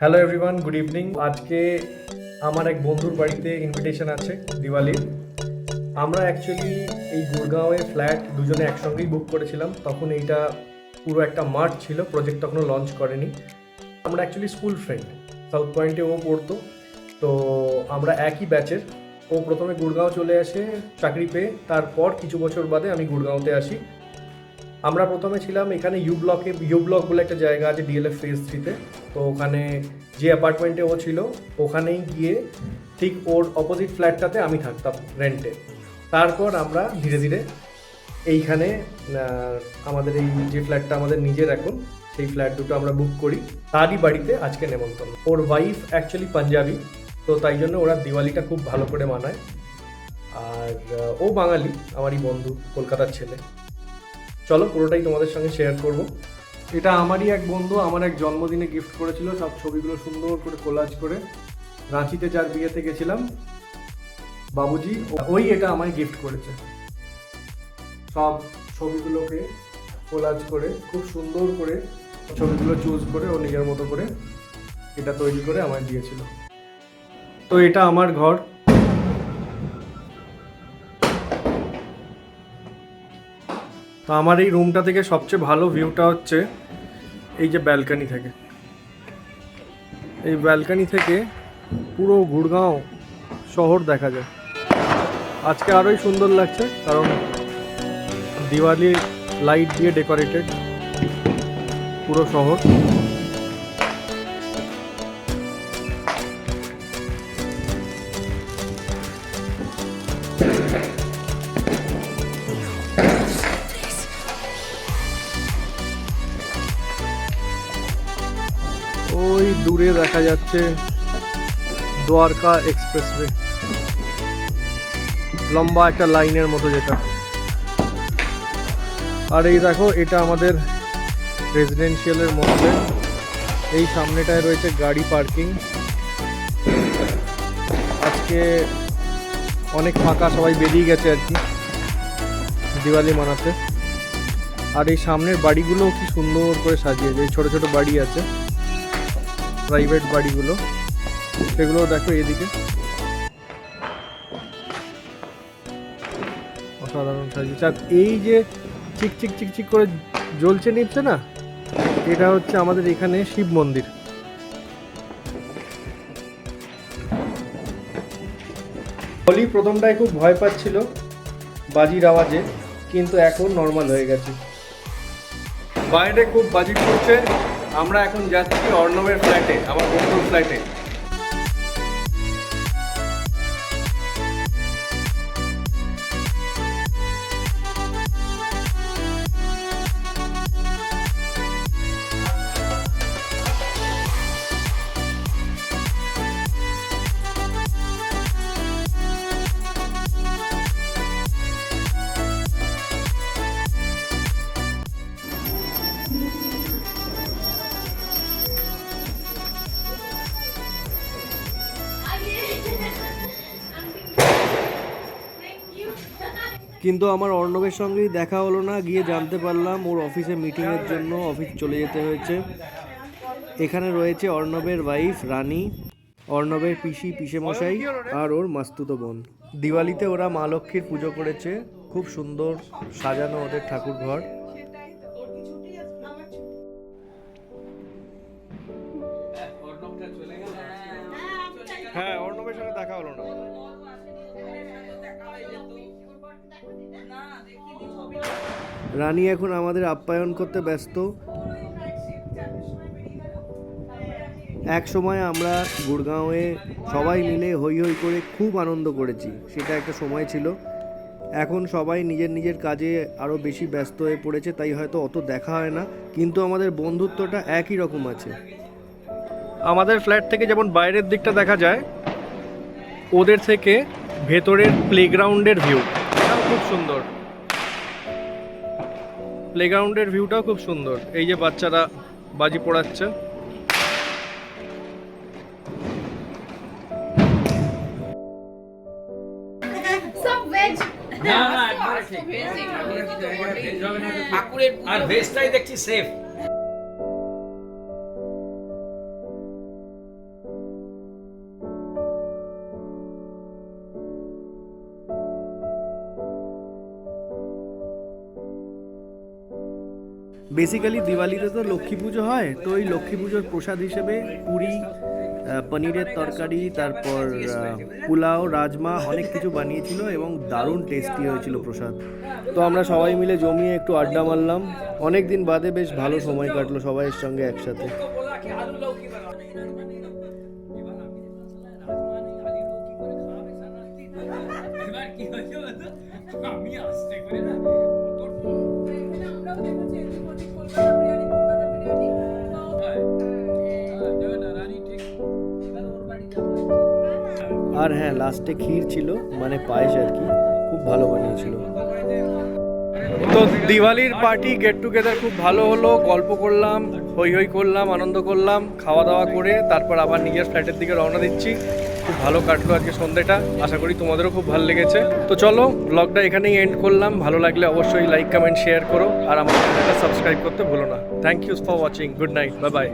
Hello everyone good evening আজকে আমার এক বন্ধুর বাড়িতে ইনভিটেশন আছে দিওয়ালির। আমরা অ্যাকচুয়ালি এই গুড়গাঁওয়ে ফ্ল্যাট দুজনে একসঙ্গেই বুক করেছিলাম। তখন এইটা পুরো একটা মার্ট ছিল প্রজেক্ট তখনও লঞ্চ করেনি। আমরা অ্যাকচুয়ালি স্কুল ফ্রেন্ড সাউথ পয়েন্টে ও পড়তো। তো আমরা একই ব্যাচের ও প্রথমে গুড়গাঁও চলে আসে, চাকরি পেয়ে, তারপর কিছু বছর বাদে আমি গুড়গাঁওতে আসি। আমরা প্রথমে ছিলাম এখানে ইউ ব্লকে ইউ ব্লক বলে একটা জায়গা আছে ডিএলএফ ফেজ থ্রিতে তো। ওখানে যে অ্যাপার্টমেন্টে ও ছিল, ওখানেই গিয়ে ঠিক ওর অপোজিট ফ্ল্যাটটাতে আমি থাকতাম রেন্টে তারপর আমরা ধীরে ধীরে এইখানে আমাদের এই যে ফ্ল্যাটটা আমাদের নিজের এখন, সেই ফ্ল্যাট দুটো আমরা বুক করি। তারই বাড়িতে আজকে নেমন্তন্ন। ওর ওয়াইফ অ্যাকচুয়ালি পাঞ্জাবি, তো তাই জন্য ওরা দিওয়ালিটা খুব ভালো করে মানায়। আর ও বাঙালি, আমারই বন্ধু, কলকাতার ছেলে। চলো, পুরোটাই তোমাদের সঙ্গে শেয়ার করব। এটা আমারই এক বন্ধু, আমার এক জন্মদিনে গিফট করেছিল, সব ছবিগুলো সুন্দর করে কোলাজ করে। রাঁচিতে যার বিয়েতে গেছিলাম, বাবুজি, ওই এটা আমায় গিফট করেছে। সব ছবিগুলোকে কোলাজ করে, খুব সুন্দর করে ছবিগুলো চুজ করে, ও নিজের মতো করে এটা তৈরি করে আমায় দিয়েছিল। তো এটা আমার ঘর। তো আমার এই রুমটা থেকে সবচেয়ে ভালো ভিউটা হচ্ছে এই যে ব্যালকানি থেকে। এই ব্যালকানি থেকে পুরো গুড়গাঁও শহর দেখা যায়। আজকে আরোই সুন্দর লাগছে, কারণ দিওয়ালি লাইট দিয়ে ডেকোরেটেড পুরো শহর। ওই দূরে দেখা যাচ্ছে দ্বারকা এক্সপ্রেসওয়ে। লম্বা একটা লাইনের মতো যেটা। আর এই দেখো, এটা আমাদের রেজিডেন্সিয়ালের মধ্যে। এই সামনেটায় রয়েছে গাড়ি পার্কিং। আজকে অনেক ফাঁকা, সবাই বেরিয়ে গেছে আর কি দিওয়ালি মানাতে। আর এই সামনের বাড়িগুলো কি সুন্দর করে সাজিয়েছে, এই ছোট ছোট বাড়ি আছে। প্রাইভেট বাড়িগুলো, সেগুলো দেখো এদিকে। অসাধারণ এই যে চিক চিক চিক চিক করে জ্বলছে নিচ্ছে না, এটা হচ্ছে আমাদের এখানে শিব মন্দির। হলি প্রথমটায় খুব ভয় পাচ্ছিল বাজির আওয়াজে, কিন্তু এখন নর্মাল হয়ে গেছে। বাইরে খুব বাজি পড়ছে আমরা এখন যাচ্ছি অর্ণবের ফ্ল্যাটে আমার বন্ধুর ফ্ল্যাটে কিন্তু আমার অর্ণবের সঙ্গেই দেখা হলো না, গিয়ে জানতে পারলাম ওর অফিসে মিটিংয়ের জন্য অফিস চলে যেতে হয়েছে। এখানে রয়েছে অর্ণবের ওয়াইফ রানী, অর্ণবের পিসি মশাই আর ওর মাস্তুতো বোন। দিওয়ালিতে ওরা মা লক্ষ্মীর পুজো করেছে, খুব সুন্দর সাজানো ওদের ঠাকুর ঘর রানী এখন আমাদের আপ্যায়ন করতে ব্যস্ত। এক সময় আমরা গুড়গাঁওয়ে সবাই মিলে হই হই করে খুব আনন্দ করেছি, সেটা একটা সময় ছিল। এখন সবাই নিজের নিজের কাজে আরও বেশি ব্যস্ত হয়ে পড়েছে, তাই হয়তো অত দেখা হয় না, কিন্তু আমাদের বন্ধুত্বটা একই রকম আছে। আমাদের ফ্ল্যাট থেকে যেমন বাইরের দিকটা দেখা যায়, ওদের থেকে ভেতরের প্লেগ্রাউন্ডের ভিউ খুব সুন্দর। প্লেগ্রাউন্ডের ভিউটাও খুব সুন্দর। এই যে বাচ্চারা বাজি পোড়াচ্ছে। সব ভেজ না না একবারে ঠিক। ঠাকুরের আর ভেজটাই দেখছি সেফ বেসিক্যালি দিওয়ালিতে তো লক্ষ্মী পুজো হয়, তো ওই লক্ষ্মী পুজোর প্রসাদ হিসেবে পুরি পনিরের তরকারি, তারপর পোলাও, রাজমা, অনেক কিছু বানিয়েছিল এবং দারুণ টেস্টি হয়েছিল প্রসাদ। তো আমরা সবাই মিলে জমিয়ে একটু আড্ডা মারলাম। অনেক দিন বাদে বেশ ভালো সময় কাটলো সবাইয়ের সঙ্গে একসাথে? আমি আসতে করে না। আর হ্যাঁ লাস্টে ক্ষীর ছিল মানে পায়েস আর কি, খুব ভালো বানিয়েছিল। তো দিওয়ালির পার্টি গেট টুগেদার খুব ভালো হলো, গল্প করলাম, হই হই করলাম, আনন্দ করলাম, খাওয়া দাওয়া করে তারপর আবার নিজের ফ্ল্যাটের দিকে রওনা দিচ্ছি। খুব ভালো কাটলো আজকে সন্ধ্যেটা, আশা করি তোমাদেরও খুব ভালো লেগেছে। তো চলো ব্লগটা এখানেই এন্ড করলাম। ভালো লাগলে অবশ্যই লাইক কমেন্ট শেয়ার করো। আর আমার চ্যানেলটা সাবস্ক্রাইব করতে ভুলো না। Thank you for watching good night bye bye